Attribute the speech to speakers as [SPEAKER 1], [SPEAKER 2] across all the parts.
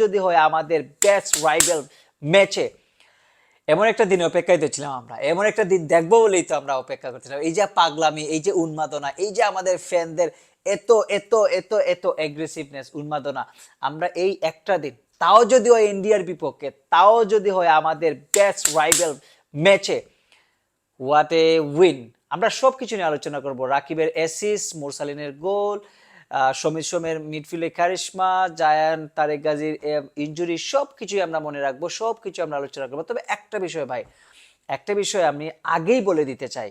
[SPEAKER 1] যদি হয় আমাদের বেস্ট রাইভেল ম্যাচে এমন একটা দিন অপেক্ষায় তো ছিলাম আমরা, এমন একটা দিন দেখব বলেই তো আমরা অপেক্ষা করছিলাম। এই যে পাগলামি, এই যে উন্মাদনা, এই যে আমাদের ফ্যানদের এত এত এত এত অ্যাগ্রেসিভনেস উন্মাদনা, আমরা এই একটা দিন, তাও যদি হয় ইন্ডিয়ার বিপক্ষে, তাও যদি হয় আমাদের বেস্ট রাইভেল ম্যাচে হোয়াট এ উইন আমরা সব কিছু নিয়ে আলোচনা করব। রাকিবের অ্যাসিস মোরসালিনের গোল সমীর সোমের মিডফিল্ডে কারিশমা, জায়ান তারেক গাজীর ইঞ্জুরি সব কিছুই আমরা মনে রাখব সব কিছু আমরা আলোচনা করব। তবে একটা বিষয় ভাই, একটা বিষয় আমি আগেই বলে দিতে চাই।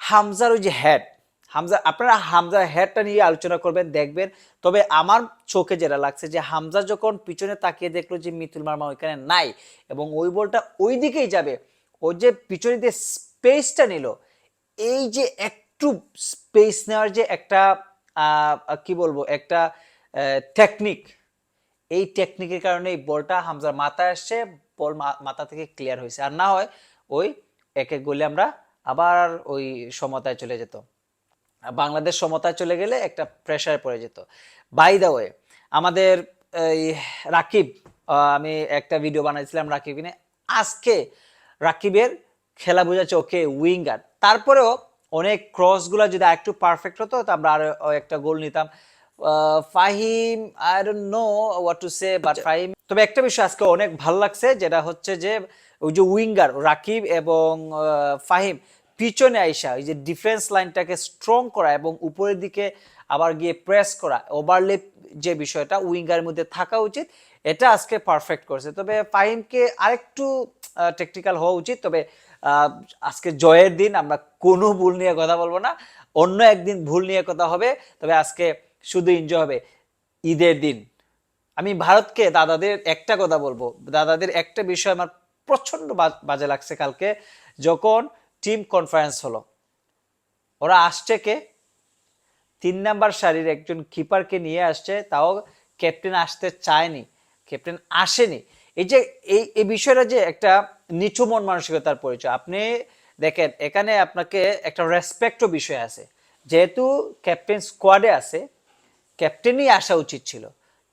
[SPEAKER 1] হামজার ওই যে হেড হামজা, আপনারা হামজার হেডটা নিয়ে আলোচনা করবেন, দেখবেন। তবে আমার চোখে যেটা লাগছে যে হামজা যখন পিছনে তাকিয়ে দেখল যে মিতুল মার্মা ওইখানে নাই এবং ওই বলটা ওই দিকেই যাবে, ও যে পিছনে দিয়ে স্পেসটা নিল, এই যে একটু স্পেস নেওয়ার যে একটা কি বলব, একটা টেকনিক এই টেকনিকের কারণে এই বলটা হামজার মাথায় আসছে, বল মাথা থেকে ক্লিয়ার হয়েছে। আর না হয় ওই এক এক গোলে আমরা আবার ওই সমতায় চলে যেত। বাংলাদেশ সমতায় চলে গেলে একটা প্রেশারে পড়ে যেত। বাই দা ওয়ে আমাদের এই রাকিব আমি একটা ভিডিও বানাইছিলাম রাকিব আজকে রাকিবের খেলা বোঝাচ্ছে ওকে উইঙ্গার তারপরেও অনেক ক্রসগুলো যদি আরেকটু পারফেক্ট হতো তো আমরা আরও একটা গোল নিতাম। Fahim I don't know what to say but Fahim তবে একটা বিষয় আজকে অনেক ভালো লাগছে যেটা হচ্ছে যে ওই যে উইঙ্গার রাকিব এবং ফাহিম পিছনে আইসা ওই যে ডিফেন্স লাইনটাকে স্ট্রং করা এবং উপরের দিকে আবার গিয়ে প্রেস করা ওভারলেপ যে বিষয়টা উইঙ্গার মধ্যে থাকা উচিত এটা আজকে পারফেক্ট করছে। তবে ফাহিমকে আরেকটু টেকনিক্যাল হওয়া উচিত। তবে আজকে জয়ের দিন, আমরা কোনো ভুল নিয়ে কথা বলব না। অন্য একদিন ভুল নিয়ে কথা হবে, তবে আজকে শুধু এনজয় হবে ঈদের দিন। আমি ভারতকে দাদাদের একটা কথা বলব। দাদাদের একটা বিষয় আমার প্রচণ্ড বা- বাজে লাগছে কালকে। যখন টিম কনফারেন্স হলো, ওরা আসছে কে? তিন নাম্বার সারির একজন কিপারকে নিয়ে আসছে। তাও ক্যাপ্টেন আসতে চায়নি ক্যাপ্টেন আসেনি। এই যে, এই এই বিষয়টা যে একটা নিচু মন মানসিকতার পরিচয়, আপনি দেখেন, এখানে আপনাকে একটা রেসপেক্টও বিষয় আছে। যেহেতু ক্যাপ্টেন স্কোয়াডে আছে ক্যাপ্টেনই আসা উচিত ছিল।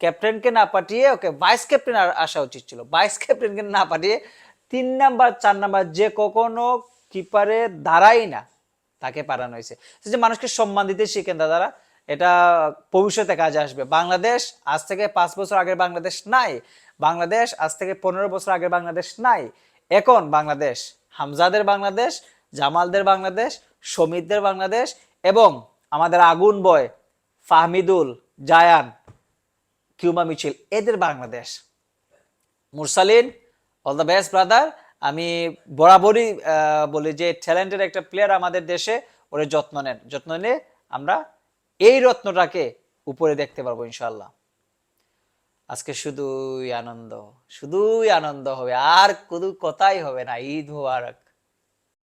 [SPEAKER 1] ক্যাপ্টেনকে না পাঠিয়ে, ওকে ভাইস ক্যাপ্টেন আসা উচিত ছিল। ভাইস ক্যাপ্টেনকে না পাঠিয়ে তিন নাম্বার, চার নাম্বার যে কখনো কিপারে দাঁড়াই না, তাকে পাঠানো হয়েছে। যে মানুষকে সম্মান দিতে শিখেন দাদারা এটা ভবিষ্যতে কাজে আসবে। বাংলাদেশ আজ থেকে পাঁচ বছর আগের বাংলাদেশ নাই। বাংলাদেশ আজ থেকে পনেরো বছর আগের বাংলাদেশ নাই। এখন বাংলাদেশ, হামজাদের বাংলাদেশ, জামালদের বাংলাদেশ সমিতদের বাংলাদেশ এবং আমাদের আগুন বয় ফাহমিদুল জায়ান কিউমা মিছিল, এদের বাংলাদেশ। মুরসালিন অল দ্য বেস্ট ব্রাদার আমি বরাবরই বলি যে ট্যালেন্টেড একটা প্লেয়ার আমাদের দেশে, ওরে যত্ন নেন। যত্ন নিয়ে আমরা এই রত্নটাকে উপরে দেখতে পারব ইনশাল্লাহ আজকে শুধুই আনন্দ শুধুই আনন্দ হবে, আর কোনো কথাই হবে না। ঈদ মুবারক।